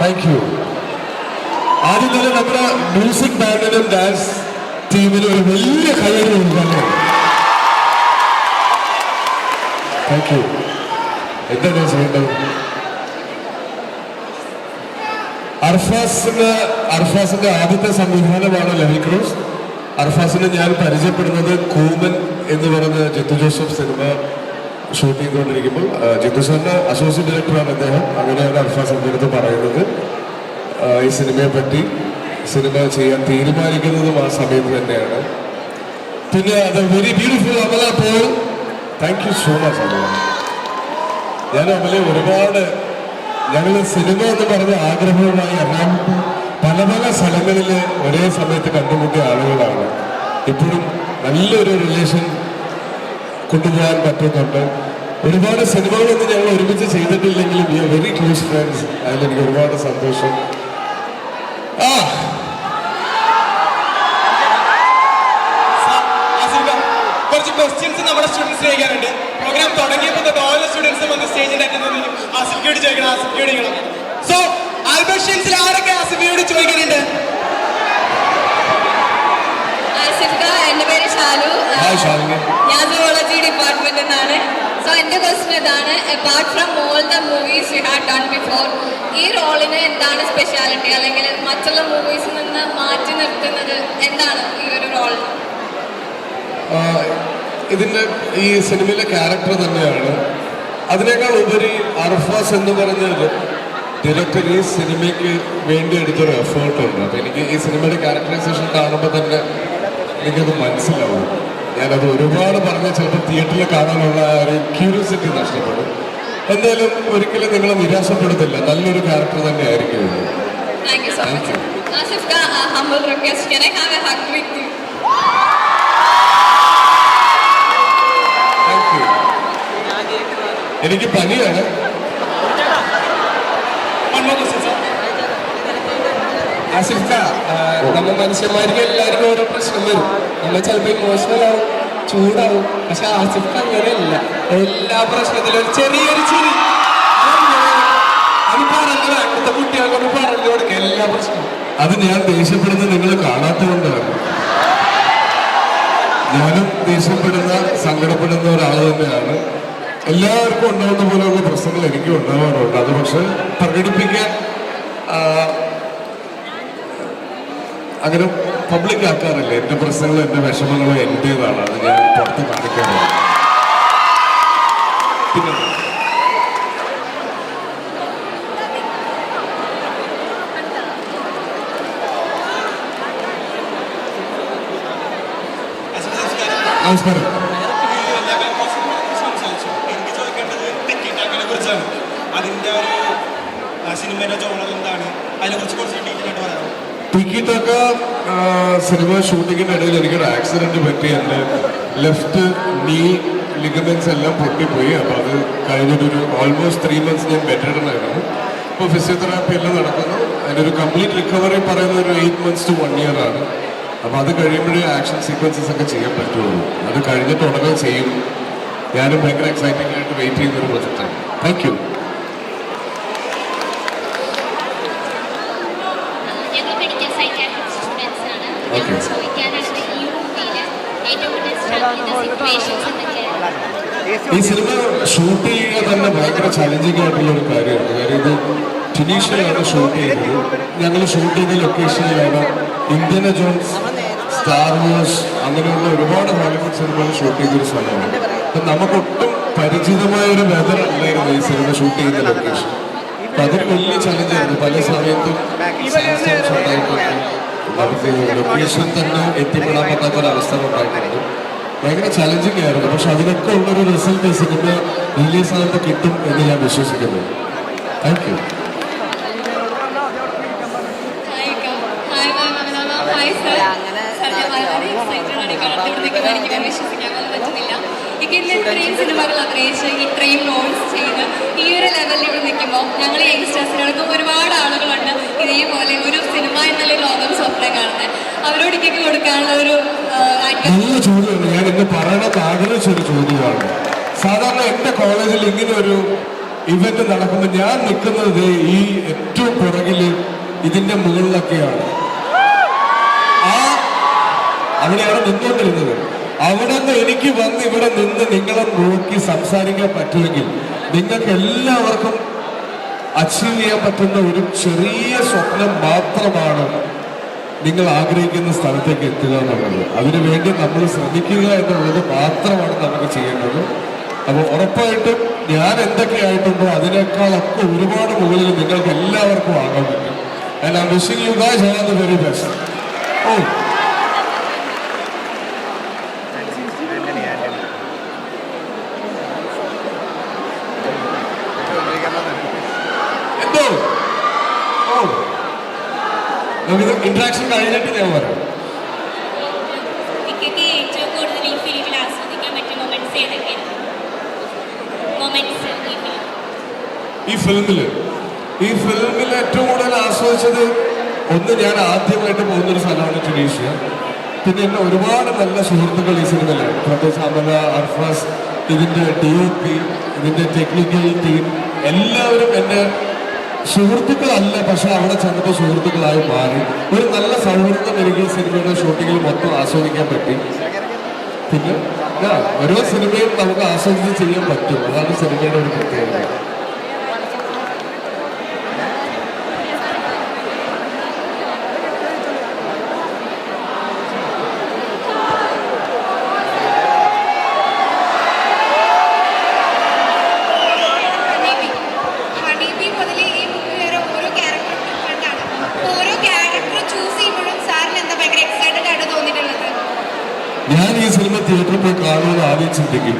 Thank you ആദ്യം തന്നെ നമ്മുടെ മ്യൂസിക് ബാൻഡിനും ഡാൻസ് ടീമിനും ഒരു വലിയ കയ്യടി കൊടുക്കാല്ലേ താങ്ക് യു എന്താ ഞാൻ ചെയ്യേണ്ടത് അർഫാസിന് അർഫാസിന്റെ ആദ്യത്തെ സംവിധാനമാണ് ലെവൽ ക്രൂസ് അർഫാസിനെ ഞാൻ പരിചയപ്പെടുന്നത് കൂമൻ എന്ന് പറയുന്ന ജിത്തു ജോസഫ് സിനിമ ഷൂട്ട് ചെയ്തുകൊണ്ടിരിക്കുമ്പോൾ ജിത്തു സാറിന് അസോസിയേറ്റ് ഡയറക്ടറാണ് അദ്ദേഹം. അങ്ങനെ ഒരു എന്റെ അടുത്ത് പറയുന്നത് ഈ സിനിമയെ പറ്റി സിനിമ ചെയ്യാൻ തീരുമാനിക്കുന്നതും ആ സമയത്ത് തന്നെയാണ്. പിന്നെ അത് very beautiful Amala Paul. Thank you so much Amala. ഞാൻ അമലെ ഒരുപാട് ഞങ്ങൾ സിനിമ എന്ന് പറഞ്ഞ ആഗ്രഹവുമായി എറണാകുളത്ത് പല പല സ്ഥലങ്ങളിൽ ഒരേ സമയത്ത് കണ്ടുമുട്ടിയ ആളുകളാണ്. ഇപ്പോഴും നല്ലൊരു റിലേഷൻ കൊണ്ടുപോകാൻ പറ്റുന്നുണ്ട്. ഒരുപാട് സിനിമകളൊന്നും ഞങ്ങൾ ഒരുമിച്ച് ചെയ്തിട്ടില്ലെങ്കിലും we are very close friends അതിലെനിക്ക് ഒരുപാട് സന്തോഷം. ആ. കുറച്ച് നമ്മുടെ പ്രോഗ്രാം തുടങ്ങിയപ്പോൾ സോ ആരൊക്കെ apart from all the movies you had done before ഈ റോളിന് എന്താണ് സ്പെഷ്യാലിറ്റി അല്ലെങ്കിൽ മറ്റുള്ള മൂവീസിൽ നിന്ന് മാറ്റി നിർത്തുന്നത് എന്താണ് ഈ ഒരു റോൾ ഇതിന്റെ ഈ സിനിമയിലെ ക്യാരക്ടർ തന്നെയാണ്. അതിനേക്കാൾ ഉപരി അർഫാസ് എന്ന് പറഞ്ഞത് ഡയറക്ടർ ഈ സിനിമയ്ക്ക് വേണ്ടി എടുത്തൊരു എഫേർട്ടുണ്ട് അപ്പൊ എനിക്ക് ഈ സിനിമയുടെ ക്യാരക്ടറൈസേഷൻ കാണുമ്പോൾ തന്നെ എനിക്കത് മനസ്സിലാവും. ഞാനത് ഒരുപാട് പറഞ്ഞ് ചിലപ്പോൾ തിയേറ്ററിൽ കാണാനുള്ള ആ ഒരു ക്യൂരിയോസിറ്റി നഷ്ടപ്പെടും. എന്തായാലും ഒരിക്കലും നിങ്ങളെ നിരാശപ്പെടുത്തില്ല. നല്ലൊരു ക്യാരക്ടർ തന്നെ ആയിരിക്കും താങ്ക് യു ആസിഫ് എനിക്ക് പനിയാണ്. ആസിഫ നമ്മ മനുഷ്യന്മാർക്ക് എല്ലാവർക്കും ഓരോ പ്രശ്നം വരും. നമ്മൾ ചിലപ്പോൾ ഇമോഷണൽ ആവും ചൂടാവും. പക്ഷെ ആസിഫ് അങ്ങനെയല്ല. എല്ലാ പ്രശ്നത്തിലും ഒരു ചെറിയൊരു ചിരി. അത് പറഞ്ഞു അടുത്ത കുട്ടികൾക്കൊന്ന് പറഞ്ഞു കൊടുക്കുക എല്ലാ പ്രശ്നവും. അത് ഞാൻ ദേഷ്യപ്പെടുന്നത് നിങ്ങൾ കാണാത്തതുകൊണ്ടാണ് ഞാനും ദേഷ്യപ്പെടുന്ന സങ്കടപ്പെടുന്ന ഒരാൾ തന്നെയാണ്. എല്ലാവർക്കും ഉണ്ടാവുന്ന പോലെയുള്ള പ്രശ്നങ്ങൾ എനിക്കും ഉണ്ടാവാറുണ്ട്. അത് പക്ഷെ പ്രകടിപ്പിക്കാൻ അങ്ങനെ പബ്ലിക് ആക്കാറില്ല. എന്റെ പ്രശ്നങ്ങളും എന്റെ വിഷമങ്ങളും എന്റേതാണ് അത് ഞാൻ പുറത്ത് കാണിക്കാറില്ല പിന്നെ നമസ്കാരം. അതിന്റെ ഒരു സിനിമയുടെ ജോണർ എന്താണ്? അതിനെ കുറിച്ച് കുറച്ച് ഡീറ്റെയിൽ ആയിട്ട് പറയാമോ? ടിക്കിറ്റൊക്കെ സിനിമ ഷൂട്ടിങ്ങിന്റെ ഇടയിൽ എനിക്കൊരു ആക്സിഡന്റ് പറ്റി. എന്റെ ലെഫ്റ്റ് നീ ലിഗമെന്റ്സ് എല്ലാം പൊട്ടിപ്പോയി. അപ്പോൾ അത് കഴിഞ്ഞിട്ടൊരു ഓൾമോസ്റ്റ് ത്രീ മന്ത്സ് ഞാൻ ബെറ്റഡനായിരുന്നു ഇപ്പോൾ ഫിസിയോതെറാപ്പി എല്ലാം നടക്കുന്നു. അതിന്റെ ഒരു കംപ്ലീറ്റ് റിക്കവറി പറയുന്നത് ഒരു eight months to one year ആണ്. അപ്പോൾ അത് കഴിയുമ്പോഴേ ആക്ഷൻ സീക്വൻസസ് ഒക്കെ ചെയ്യാൻ പറ്റുള്ളൂ. അത് കഴിഞ്ഞിട്ട് ഉടനെ ചെയ്യും. ഞാനും ഭയങ്കര എക്സൈറ്റിംഗ് ആയിട്ട് വെയിറ്റ് ചെയ്യുന്ന ഒരു പ്രൊജക്റ്റാണ് താങ്ക് യു ഞങ്ങൾ മെഡിക്കൽ സൈക്കാട്രിസ്റ്റ് സ്റ്റുഡൻസ് ആണ് Okay. ഞങ്ങൾ ചോദിക്കാനായിട്ട് ഈ മൂവിയിൽ ഏറ്റവും കൂടുതൽ സ്ട്രഗിൾ ചെയ്ത സിറ്റുവേഷൻസ് എന്തൊക്കെയാണ് ഈ സിനിമ ഷൂട്ട് ചെയ്യുക തന്നെ ഭയങ്കര ചലഞ്ചിങ് ആയിട്ടുള്ള ഒരു കാര്യമാണ് കാര്യം ഇത് ടുണീഷ്യയിലാണ് ഷൂട്ട് ചെയ്തത്. ഞങ്ങൾ ഷൂട്ട് ചെയ്ത ലൊക്കേഷനിലാണ് ഇന്ത്യന ജോൺസ് സ്റ്റാർ വേഴ്സ് അങ്ങനെയുള്ള ഒരുപാട് ഹോളിവുഡ് സിനിമകൾ ഷൂട്ട് ചെയ്തൊരു സ്ഥലമാണ് അപ്പം നമുക്കൊട്ടും പരിചിതമായ ഒരു വെതർ അല്ലായിരുന്നു ഈ സിനിമ ഷൂട്ട് ചെയ്യുന്ന ലൊക്കേഷൻ അപ്പം അതൊരു വലിയ ചലഞ്ചായിരുന്നു പല സമയത്തും ലൊക്കേഷൻ തന്നെ എത്തിപ്പെടാൻ പറ്റാത്ത ഒരു അവസ്ഥ ഉണ്ടായിട്ടുണ്ട്. ഭയങ്കര ചലഞ്ചിങ് ആയിരുന്നു. പക്ഷെ അതിനൊക്കെ ഉള്ളൊരു റിസൾട്ട് സിനിമ റിലീസ് ആകുമ്പോൾ കിട്ടും എന്ന് ഞാൻ വിശ്വസിക്കുന്നു. താങ്ക് യു ഹായ് ഇങ്ങനെ ഇത്രയും സിനിമകൾ അഭിനയിച്ച് ഇത്രയും റോൾസ് ചെയ്ത് ഈ ഒരു ലെവലിൽ ഇവിടെ നിൽക്കുമ്പോൾ ഞങ്ങൾ യങ്സ്റ്റേഴ്സിനോടൊപ്പം ഒരുപാട് ആളുകളുണ്ട് ഇതേപോലെ ഒരു സിനിമ എന്നുള്ള ലോകം സ്വപ്നം കാണുന്നത് അവരോടൊക്കെ കൊടുക്കാനുള്ള ഒരു നല്ല ചോദ്യമാണ്. ഞാൻ ചോദ്യമാണ്. സാധാരണ എന്റെ കോളേജിൽ ഇങ്ങനെ ഒരു ഇവന്റ് നടക്കുമ്പോൾ ഞാൻ നിൽക്കുന്നത് ഈ ഏറ്റവും പുറകിൽ ഇതിന്റെ മുകളിലൊക്കെയാണ്. ആ അവിടെയാണ് നിന്നുകൊണ്ടിരുന്നത്. അവിടെ നിന്ന് എനിക്ക് വന്ന് ഇവിടെ നിന്ന് നിങ്ങളെ നോക്കി സംസാരിക്കാൻ പറ്റുമെങ്കിൽ നിങ്ങൾക്ക് എല്ലാവർക്കും അച്ചീവ് ചെയ്യാൻ പറ്റുന്ന ഒരു ചെറിയ സ്വപ്നം മാത്രമാണ് നിങ്ങൾ ആഗ്രഹിക്കുന്ന സ്ഥലത്തേക്ക് എത്തുക എന്നുള്ളത്. അതിനുവേണ്ടി നമ്മൾ ശ്രമിക്കുക എന്നുള്ളത് മാത്രമാണ് നമുക്ക് ചെയ്യേണ്ടത്. അപ്പോൾ ഉറപ്പായിട്ടും ഞാൻ എന്തൊക്കെയായിട്ടുണ്ടോ അതിനേക്കാളൊക്കെ ഒരുപാട് മുകളിൽ നിങ്ങൾക്ക് എല്ലാവർക്കും ആകാൻ പറ്റും. And I wishing you very best ഓ എന്തോ ഓ നമുക്ക് ഇന്ററാക്ഷൻ കഴിഞ്ഞിട്ട് ഞാൻ പറയാം. ഫിലിമിൽ ഈ ഫിലിമിൽ ഈ ഫിലിമിൽ ഏറ്റവും കൂടുതൽ ആസ്വദിച്ചത് ഒന്ന് ഞാൻ ആദ്യമായിട്ട് പോകുന്നൊരു സ്ഥലമാണ് ടുണീഷ്യ പിന്നെ എന്നെ ഒരുപാട് നല്ല സുഹൃത്തുക്കൾ ഈ സിനിമയിൽ പ്രത്യേകിച്ച് അമല അർഫാസ് ഇതിന്റെ ഡി ഒ പി ഇതിന്റെ ടെക്നിക്കൽ ടീം എല്ലാവരും എന്റെ സുഹൃത്തുക്കളല്ല പക്ഷെ അവിടെ ചെന്നപ്പോൾ സുഹൃത്തുക്കളായി മാറി. ഒരു നല്ല സൗഹൃദം ഈ സിനിമയുടെ ഷൂട്ടിങ്ങിൽ മൊത്തം ആസ്വദിക്കാൻ പറ്റി. പിന്നെ ഓരോ സിനിമയും നമുക്ക് ആസ്വദിച്ച് ചെയ്യാൻ പറ്റും. അതാണ് സിനിമയുടെ ഒരു പ്രത്യേകത ഹണീബി ഹണീബി മുതൽ ഈ മൂവി വരെ ഓരോ ക്യാരക്ടർ ഡിഫറെന്റ് ആണ് അപ്പോൾ ഓരോ ക്യാരക്ടർ ചൂസ് ചെയ്യുമ്പോഴും സാറിന് എന്താ ഭയങ്കര എക്സൈറ്റഡ് ആയിട്ട് തോന്നിയിട്ടുള്ളത് ഞാൻ ഈ സിനിമ തിയേറ്ററിൽ പോയി കാണുമെന്ന് ആദ്യം ചിന്തിക്കും.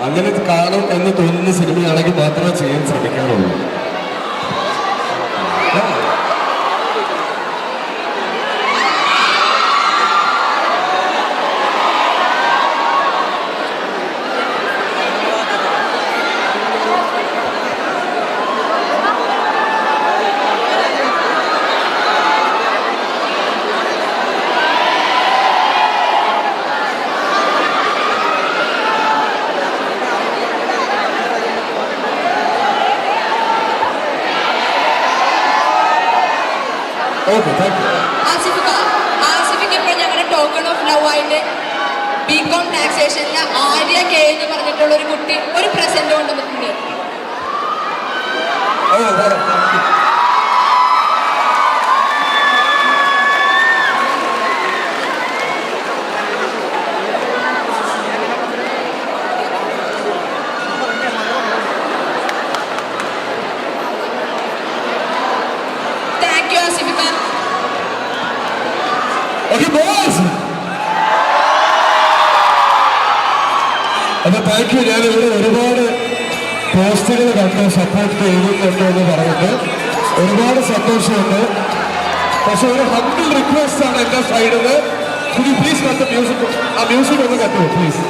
അങ്ങനെ കാണും എന്ന് തോന്നുന്ന സിനിമയാണെങ്കിൽ മാത്രമേ ചെയ്യാൻ ശ്രമിക്കാറുള്ളൂ. ഓക്കെ താങ്ക് യു ആസിഫിക്ക ആസിഫിക്ക് ഇപ്പോൾ ഞങ്ങളുടെ ടോക്കൺ ഓഫ് ലവ് ആയിട്ട് ബി കോം ടാക്സേഷനിലെ ആര്യ കെ എന്ന് പറഞ്ഞിട്ടുള്ള ഒരു കുട്ടി ഒരു പ്രസന്റ് കൊണ്ടുവന്നിട്ടുണ്ട്. ഓ വരാം താങ്ക് യു താങ്ക് യു ആസിഫിക്ക ഓക്കെ ബോയ്സ് അപ്പൊ താങ്ക് യു ഞാൻ ഇവിടെ ഒരുപാട് പോസ്റ്റുകൾ കണ്ട് സപ്പോർട്ട് ചെയ്യുന്നുണ്ട് എന്ന് പറഞ്ഞിട്ട് ഒരുപാട് സന്തോഷമുണ്ട്. പക്ഷെ ഒരു ഹംബിൾ റിക്വസ്റ്റ് ആണ് എന്റെ സൈഡിൽ നിന്ന് പ്ലീസ് കത്ത് മ്യൂസിക് ആ മ്യൂസിക് ഒന്ന് കത്തുമോ പ്ലീസ്